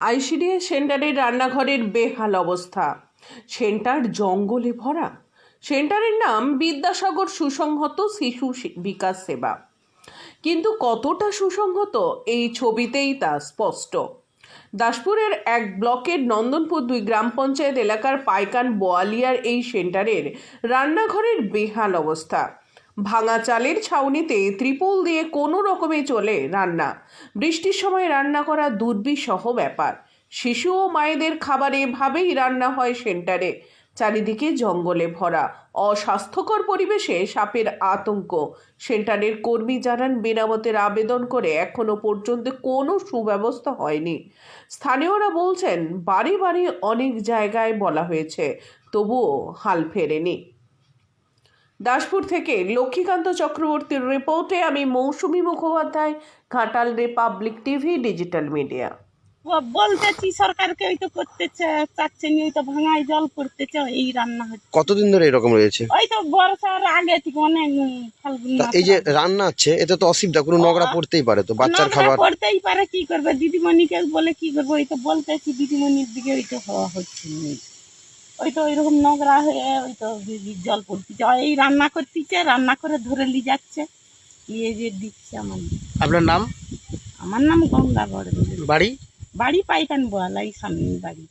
ICDS সেন্টারের রান্নাঘরের বেহাল অবস্থা। সেন্টার জঙ্গলে ভরা। সেন্টারের নাম বিদ্যাসাগর সুসংহত শিশু বিকাশ সেবা। কিন্তু কতটা সুসংহত এই ছবিতেই তা স্পষ্ট। দাসপুরের এক ব্লকের নন্দনপুর দুই গ্রাম পঞ্চায়েত এলাকার পাইকান বোয়ালিয়ার এই সেন্টারের রান্নাঘরের বেহাল অবস্থা। ভাঙা চালের ছাউনিতে ত্রিপল দিয়ে কোনো রকমে চলে রান্না। বৃষ্টির সময় রান্না করা দুর্বিসহ ব্যাপার। শিশু ও মায়েদের খাবার এভাবেই রান্না হয় সেন্টারে। চারিদিকে জঙ্গলে ভরা, অস্বাস্থ্যকর পরিবেশে সাপের আতঙ্ক। সেন্টারের কর্মী জানান, মেরামতের আবেদন করে এখনও পর্যন্ত কোনো সুব্যবস্থা হয়নি। স্থানীয়রা বলছেন, বাড়ি বাড়ি অনেক জায়গায় বলা হয়েছে, তবুও হাল ফেরেনি। দাসপুর থেকে লক্ষ্মীকান্ত চক্রবর্তীর রিপোর্টে আমি Mousumi Mukhopadhyay Ghatal Republic TV digital media. বলতেছি সরকারকে ওই তো করতে চাচ্ছে ওই তো ভাঙায় জল পড়তেছে এই রান্না হচ্ছে কতদিন ধরে এরকম রয়েছে? ওই তো বর্ষার আগে থেকে অনেক ফাল্গুন এই যে রান্না আছে এতে তো অসুবিধা কোনো নোংরা পড়তেই পারে তো বাচ্চার খাবার। পড়তেই পারে কি করবে? দিদিমণিকে বলে কি করব? ওই তো বলতেছি দিদিমণির দিকে ওই তো হওয়া হচ্ছে। ওই তো ওইরকম নোংরা হয়ে ওই তো জল পড়তেছে এই রান্না করতেছে রান্না করে ধরে নিয়ে যাচ্ছে। নিয়ে যে দিচ্ছে আমার আপনার নাম? আমার নাম গঙ্গা বড় বাড়ি? বাড়ি পাইকান বোয়ালাই সামনে বাড়ি।